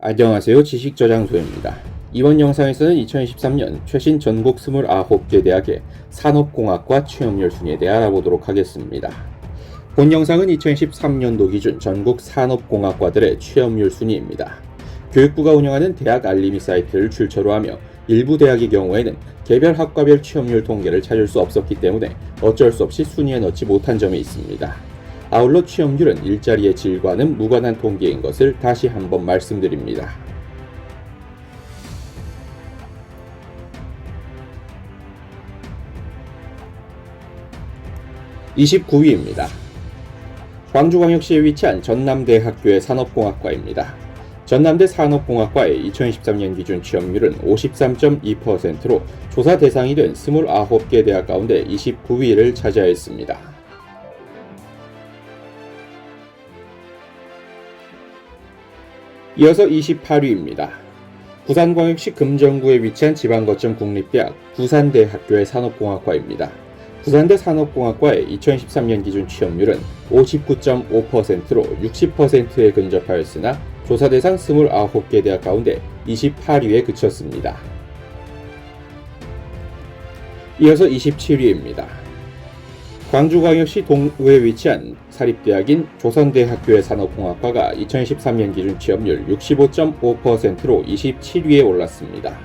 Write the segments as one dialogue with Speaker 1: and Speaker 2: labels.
Speaker 1: 안녕하세요. 지식저장소입니다. 이번 영상에서는 2013년 최신 전국 29개 대학의 산업공학과 취업률 순위에 대해 알아보도록 하겠습니다. 본 영상은 2013년도 기준 전국 산업공학과들의 취업률 순위입니다. 교육부가 운영하는 대학 알림이 사이트를 출처로 하며 일부 대학의 경우에는 개별 학과별 취업률 통계를 찾을 수 없었기 때문에 어쩔 수 없이 순위에 넣지 못한 점이 있습니다. 아울러 취업률은 일자리의 질과는 무관한 통계인 것을 다시 한번 말씀드립니다. (29위입니다) 광주광역시에 위치한 전남대학교의 산업공학과입니다. 전남대 산업공학과의 2013년 기준 취업률은 53.2%로 조사 대상이 된 29개 대학 가운데 29위를 차지하였습니다. 이어서 28위입니다. 부산광역시 금정구에 위치한 지방거점 국립대학 부산대학교의 산업공학과입니다. 부산대 산업공학과의 2013년 기준 취업률은 59.5%로 60%에 근접하였으나 조사 대상 29개 대학 가운데 28위에 그쳤습니다. 이어서 27위입니다. 광주광역시 동구에 위치한 사립대학인 조선대학교의 산업공학과가 2013년 기준 취업률 65.5%로 27위에 올랐습니다.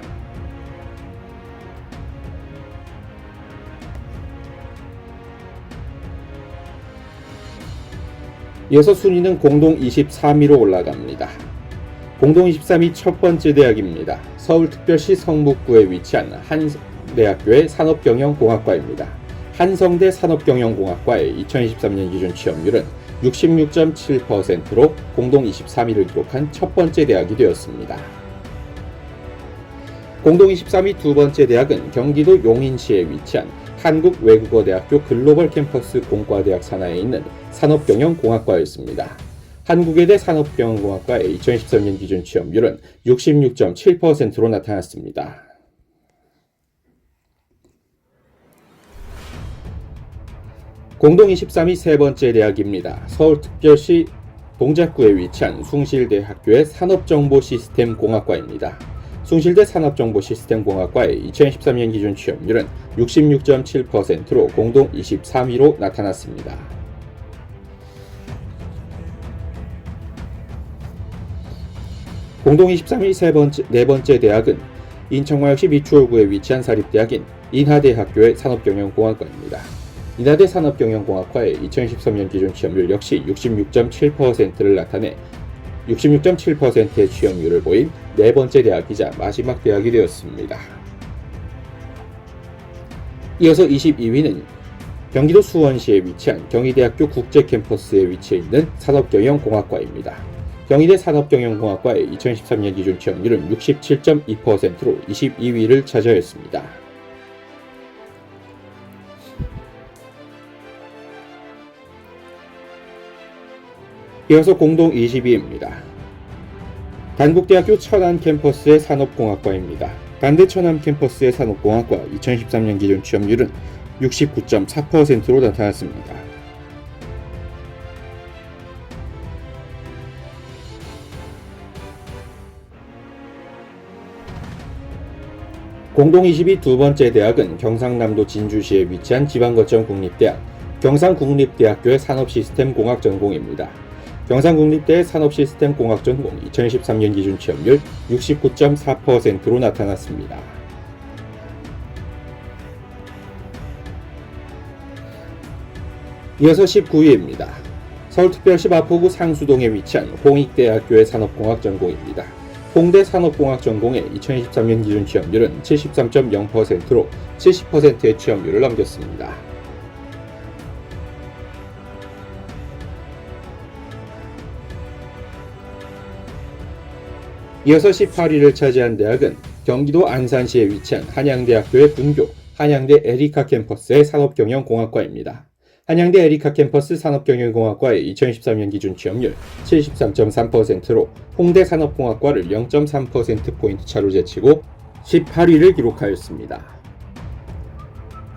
Speaker 1: 이어서 순위는 공동 23위로 올라갑니다. 공동 23위 첫 번째 대학입니다. 서울특별시 성북구에 위치한 한 대학교의 산업경영공학과입니다. 한성대 산업경영공학과의 2023년 기준 취업률은 66.7%로 공동 23위를 기록한 첫 번째 대학이 되었습니다. 공동 23위 두 번째 대학은 경기도 용인시에 위치한 한국외국어대학교 글로벌 캠퍼스 공과대학 산하에 있는 산업경영공학과였습니다. 한국외대 산업경영공학과의 2013년 기준 취업률은 66.7%로 나타났습니다. 공동 23위 세 번째 대학입니다. 서울특별시 동작구에 위치한 숭실대학교의 산업정보시스템공학과입니다. 숭실대 산업정보시스템공학과의 2013년 기준 취업률은 66.7%로 공동 23위로 나타났습니다. 공동 23위 세 번째, 네 번째 대학은 인천광역시 미추홀구에 위치한 사립대학인 인하대학교의 산업경영공학과입니다. 인하대 산업경영공학과의 2013년 기준 취업률 역시 66.7%를 나타내 66.7%의 취업률을 보인 네 번째 대학이자 마지막 대학이 되었습니다. 이어서 22위는 경기도 수원시에 위치한 경희대학교 국제캠퍼스에 위치해 있는 산업경영공학과입니다. 경희대 산업경영공학과의 2013년 기준 취업률은 67.2%로 22위를 차지하였습니다. 이어서 공동 20위입니다. 단국대학교 천안 캠퍼스의 산업공학과입니다. 단대 천안 캠퍼스의 산업공학과 2013년 기준 취업률은 69.4%로 나타났습니다. 공동 22 두 번째 대학은 경상남도 진주시에 위치한 지방거점 국립대학 경상국립대학교의 산업시스템공학 전공입니다. 경상국립대 산업시스템공학 전공 2013년 기준 취업률 69.4%로 나타났습니다. 이어서 19위입니다. 서울특별시 마포구 상수동에 위치한 홍익대학교의 산업공학 전공입니다. 홍대 산업공학 전공의 2023년 기준 취업률은 73.0%로 70%의 취업률을 넘겼습니다. 이어서 18위를 차지한 대학은 경기도 안산시에 위치한 한양대학교의 분교 한양대 에리카 캠퍼스의 산업경영공학과입니다. 한양대 에리카 캠퍼스 산업경영공학과의 2013년 기준 취업률 73.3%로 홍대 산업공학과를 0.3%포인트 차로 제치고 18위를 기록하였습니다.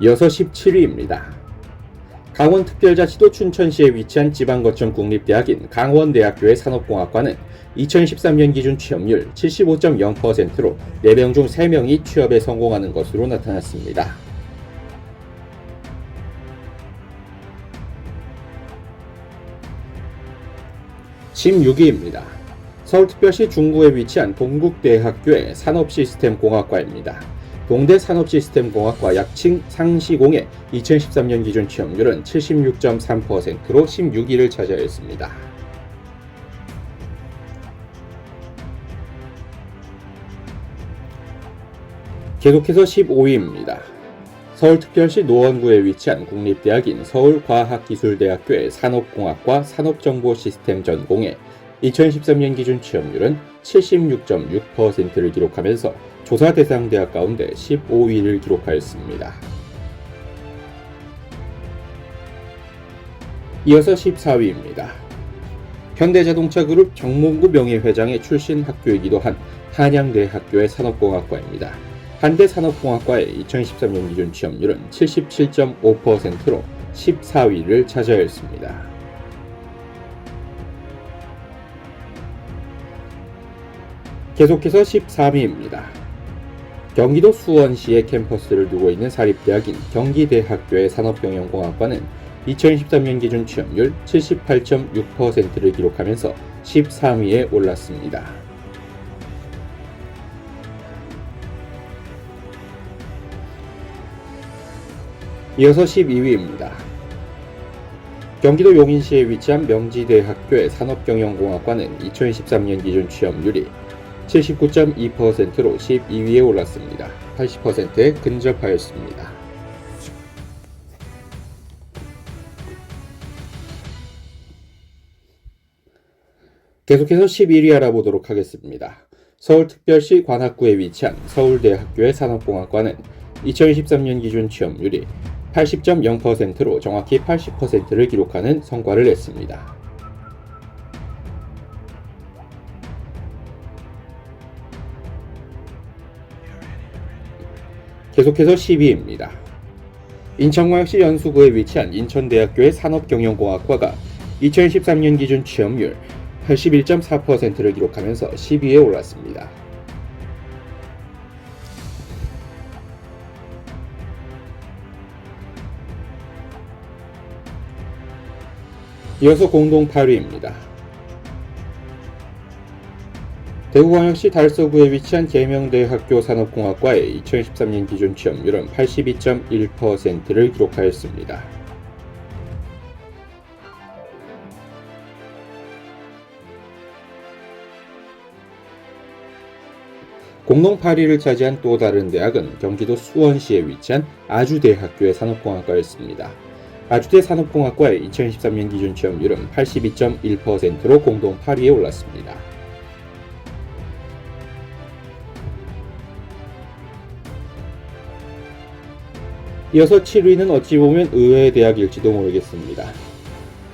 Speaker 1: 이어서 17위입니다. 강원특별자치도 춘천시에 위치한 지방거점 국립대학인 강원대학교의 산업공학과는 2013년 기준 취업률 75.0%로 4명 중 3명이 취업에 성공하는 것으로 나타났습니다. (16위입니다) 서울특별시 중구에 위치한 동국대학교의 산업시스템공학과입니다. 동대 산업시스템공학과 약칭 상시공의 2013년 기준 취업률은 76.3%로 16위를 차지하였습니다. 계속해서 15위입니다. 서울특별시 노원구에 위치한 국립대학인 서울과학기술대학교의 산업공학과 산업정보시스템 전공의 2013년 기준 취업률은 76.6%를 기록하면서 조사 대상 대학 가운데 15위를 기록하였습니다. 이어서 14위입니다. 현대자동차그룹 정몽구 명예회장의 출신 학교이기도 한 한양대학교의 산업공학과입니다. 한대산업공학과의 2013년 기준 취업률은 77.5%로 14위를 차지하였습니다. 계속해서 13위입니다. 경기도 수원시에 캠퍼스를 두고 있는 사립대학인 경기대학교의 산업경영공학과는 2013년 기준 취업률 78.6%를 기록하면서 13위에 올랐습니다. 이어서 12위입니다. 경기도 용인시에 위치한 명지대학교의 산업경영공학과는 2013년 기준 취업률이 79.2%로 12위에 올랐습니다. 80%에 근접하였습니다. 계속해서 11위 알아보도록 하겠습니다. 서울특별시 관악구에 위치한 서울대 학교의 산업공학과는 2013년 기준 취업률이 80.0%로 정확히 80%를 기록하는 성과를 냈습니다. 계속해서 10위입니다. 인천광역시 연수구에 위치한 인천대학교의 산업경영공학과가 2013년 기준 취업률 81.4%를 기록하면서 10위에 올랐습니다. 이어서 공동 8위입니다. 대구광역시 달서구에 위치한 계명대학교 산업공학과의 2013년 기준 취업률은 82.1%를 기록하였습니다. 공동 8위를 차지한 또 다른 대학은 경기도 수원시에 위치한 아주대학교의 산업공학과였습니다. 아주대 산업공학과의 2013년 기준 취업률은 82.1%로 공동 8위에 올랐습니다. 이어서 7위는 어찌 보면 의외의 대학일지도 모르겠습니다.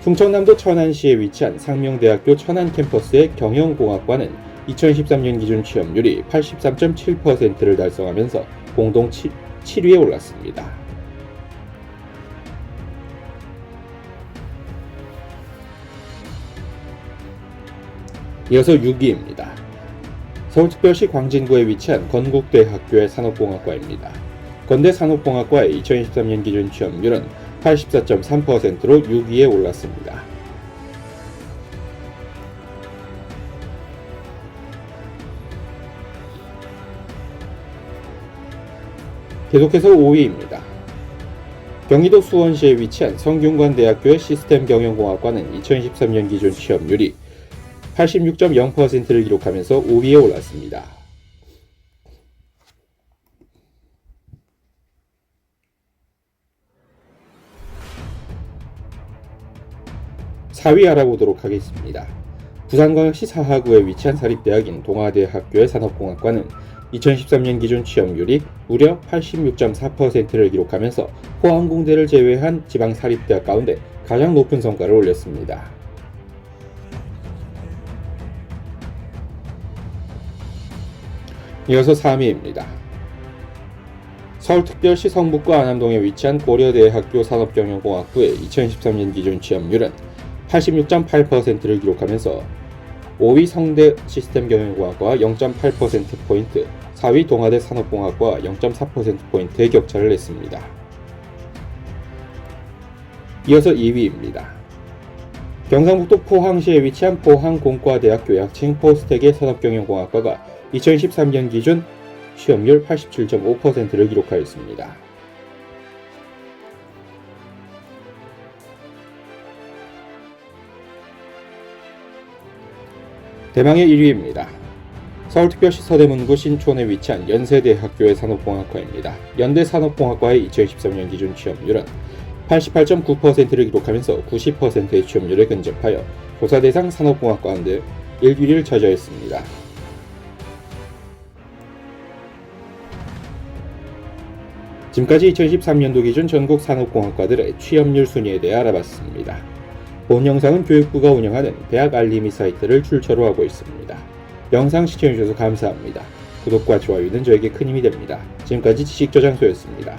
Speaker 1: 충청남도 천안시에 위치한 상명대학교 천안 캠퍼스의 경영공학과는 2013년 기준 취업률이 83.7%를 달성하면서 공동 7, 7위에 올랐습니다. 이어서 6위입니다. 서울특별시 광진구에 위치한 건국대학교의 산업공학과입니다. 건대 산업공학과의 2013년 기준 취업률은 84.3%로 6위에 올랐습니다. 계속해서 5위입니다. 경기도 수원시에 위치한 성균관대학교의 시스템 경영공학과는 2013년 기준 취업률이 86.0%를 기록하면서 5위에 올랐습니다. 4위 알아보도록 하겠습니다. 부산광역시 사하구에 위치한 사립대학인 동아대학교의 산업공학과는 2013년 기준 취업률이 무려 86.4%를 기록하면서 포항공대를 제외한 지방 사립대학 가운데 가장 높은 성과를 올렸습니다. 이어서 3위입니다. 서울특별시 성북구 안암동에 위치한 고려대학교 산업경영공학부의 2013년 기준 취업률은 86.8%를 기록하면서 5위 성대 시스템 경영공학과와 0.8%포인트, 4위 동아대 산업공학과와 0.4%포인트의 격차를 냈습니다. 이어서 2위입니다. 경상북도 포항시에 위치한 포항공과대학교 약칭 포스텍의 산업경영공학과가 2013년 기준 취업률 87.5%를 기록하였습니다. 대망의 1위입니다. 서울특별시 서대문구 신촌에 위치한 연세대학교의 산업공학과입니다. 연대 산업공학과의 2013년 기준 취업률은 88.9%를 기록하면서 90%의 취업률에 근접하여 조사 대상 산업공학과 가운데 1위를 차지하였습니다. 지금까지 2013년도 기준 전국 산업공학과들의 취업률 순위에 대해 알아봤습니다. 본 영상은 교육부가 운영하는 대학 알림이 사이트를 출처로 하고 있습니다. 영상 시청해주셔서 감사합니다. 구독과 좋아요는 저에게 큰 힘이 됩니다. 지금까지 지식저장소였습니다.